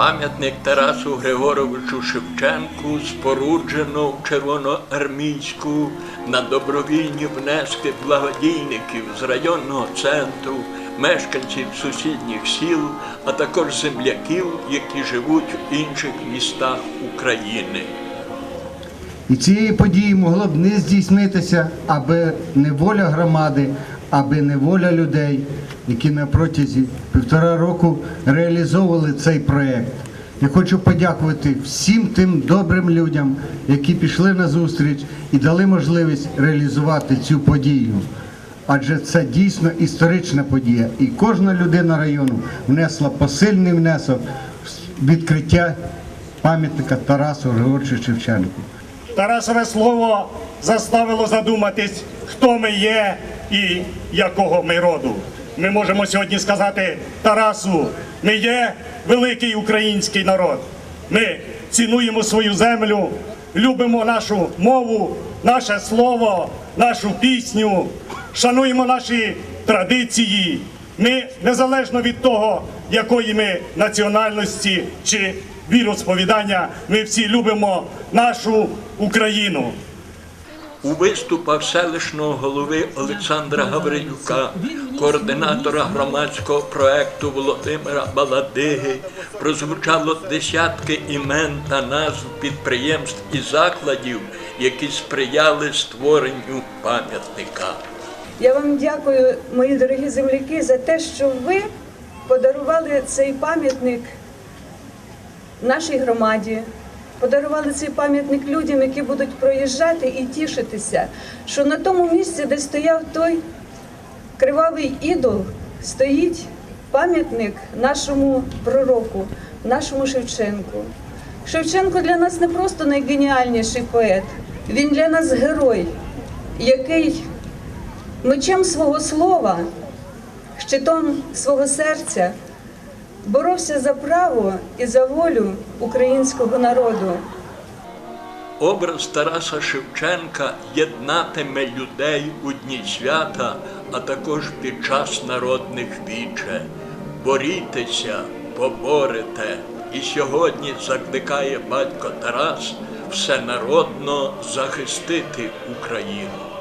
Пам'ятник Тарасу Григоровичу Шевченку споруджено в Червоноармійську на добровільні внески благодійників з районного центру, мешканців сусідніх сіл, а також земляків, які живуть в інших містах України. І цієї події могло б не здійснитися, аби не воля громади, аби не воля людей, які на протязі півтора року реалізовували цей проєкт. Я хочу подякувати всім тим добрим людям, які пішли на зустріч і дали можливість реалізувати цю подію. Адже це дійсно історична подія, і кожна людина району внесла посильний внесок в відкриття пам'ятника Тарасу Григоровичу Шевченку. Тарасове слово заставило задуматись, хто ми є і якого ми роду. Ми можемо сьогодні сказати Тарасу, ми є великий український народ. Ми цінуємо свою землю, любимо нашу мову, наше слово, нашу пісню, шануємо наші традиції. Ми незалежно від того, якої ми національності чи віросповідання, ми всі любимо нашу Україну. У виступах селищного голови Олександра Гаврилюка, координатора громадського проекту Володимира Баладиги, прозвучало десятки імен та назв підприємств і закладів, які сприяли створенню пам'ятника. Я вам дякую, мої дорогі земляки, за те, що ви подарували цей пам'ятник нашій громаді, подарували цей пам'ятник людям, які будуть проїжджати і тішитися, що на тому місці, де стояв той кривавий ідол, стоїть пам'ятник нашому пророку, нашому Шевченку. Шевченко для нас не просто найгеніальніший поет, він для нас герой, який мечем свого слова, щитом свого серця боровся за право і за волю українського народу. Образ Тараса Шевченка єднатиме людей у дні свята, а також під час народних віче. Борітеся, поборете. І сьогодні закликає батько Тарас всенародно захистити Україну.